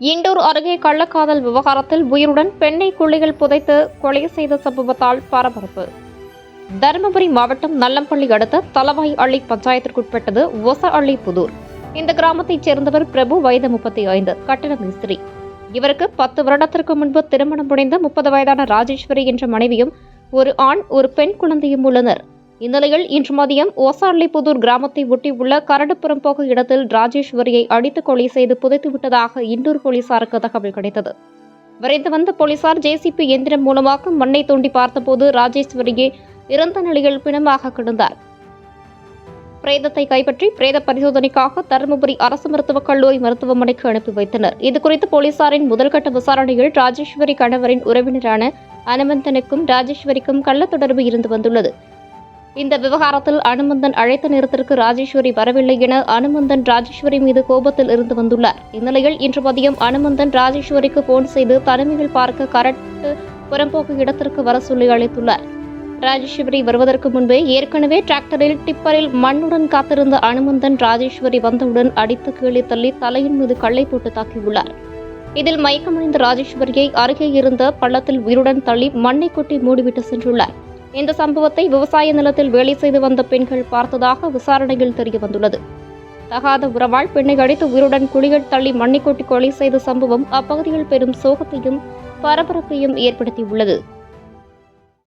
இண்டூர் அருகே கள்ளக்காதல் விவகாரத்தில் உயிருடன் பெண்ணை குழிகள் புதைத்து கொலை செய்த சம்பவத்தால் பரபரப்பு. தருமபுரி மாவட்டம் நல்லம்பள்ளி அடுத்த தலவாய் அள்ளி பஞ்சாயத்திற்குட்பட்டது ஒச அள்ளி புதூர். இந்த கிராமத்தைச் சேர்ந்தவர் பிரபு வயது முப்பத்தி ஐந்து கட்டிட மிஸ்திரி. இவருக்கு பத்து வருடத்திற்கு முன்பு திருமணம் முடிந்த முப்பது வயதான ராஜேஸ்வரி என்ற மனைவியும் ஒரு ஆண் ஒரு பெண் குழந்தையும் உள்ளனர். இந்நிலையில் இன்று மதியம் ஓசார்லிபுதூர் கிராமத்தை ஒட்டியுள்ள கரடுப்புறம் போக இடத்தில் ராஜேஸ்வரியை அடித்து கொலை செய்து புதைத்து விட்டதாக இண்டூர் போலீசாருக்கு தகவல் கிடைத்தது. விரைந்து வந்த போலீசார் ஜேசிபி எந்திரம் மூலமாக மண்ணை தோண்டி பார்த்தபோது ராஜேஸ்வரியை இறந்த நிலையில் பிணமாக கிடந்தார். பிரேதத்தை கைப்பற்றி பிரேத பரிசோதனைக்காக தருமபுரி அரசு மருத்துவக் கல்லூரி மருத்துவமனைக்கு அனுப்பி வைத்தனர். இதுகுறித்து போலீசாரின் முதல்கட்ட விசாரணையில் ராஜேஸ்வரி கணவரின் உறவினரான அனுமந்தனுக்கும் ராஜேஸ்வரிக்கும் கள்ள தொடர்பு இருந்து வந்துள்ளது. இந்த விவகாரத்தில் அனுமந்தன் அழைத்த நேரத்திற்கு ராஜேஸ்வரி வரவில்லை என அனுமந்தன் ராஜேஸ்வரி மீது கோபத்தில் இருந்து வந்துள்ளார். இந்நிலையில் இன்று மதியம் அனுமந்தன் ராஜேஸ்வரிக்கு போன் செய்து தனிமையில் பார்க்க கரட்டு புறம்போக்கு இடத்திற்கு வர சொல்லி அழைத்துள்ளார். ராஜேஸ்வரி வருவதற்கு முன்பே ஏற்கனவே டிராக்டரில் டிப்பரில் மண்ணுடன் காத்திருந்த அனுமந்தன் ராஜேஸ்வரி வந்தவுடன் அடித்து கீழே தள்ளி தலையின் மீது கல்லை போட்டு தாக்கியுள்ளார். இதில் மயக்கமடைந்த ராஜேஸ்வரியை அருகே இருந்த பள்ளத்தில் உயிருடன் தள்ளி மண்ணை கொட்டி மூடிவிட்டு சென்றுள்ளார். இந்த சம்பவத்தை விவசாய நிலத்தில் வேலை செய்து வந்த பெண்கள் பார்த்ததாக விசாரணையில் தெரிய வந்துள்ளது. தகாத உறவால் பெண்ணை அடித்து உயிருடன் குழிகள் தள்ளி மண்ணை கொட்டி கொலை செய்த சம்பவம் அப்பகுதியில் பெரும் சோகத்தையும் பரபரப்பையும் ஏற்படுத்தியுள்ளது.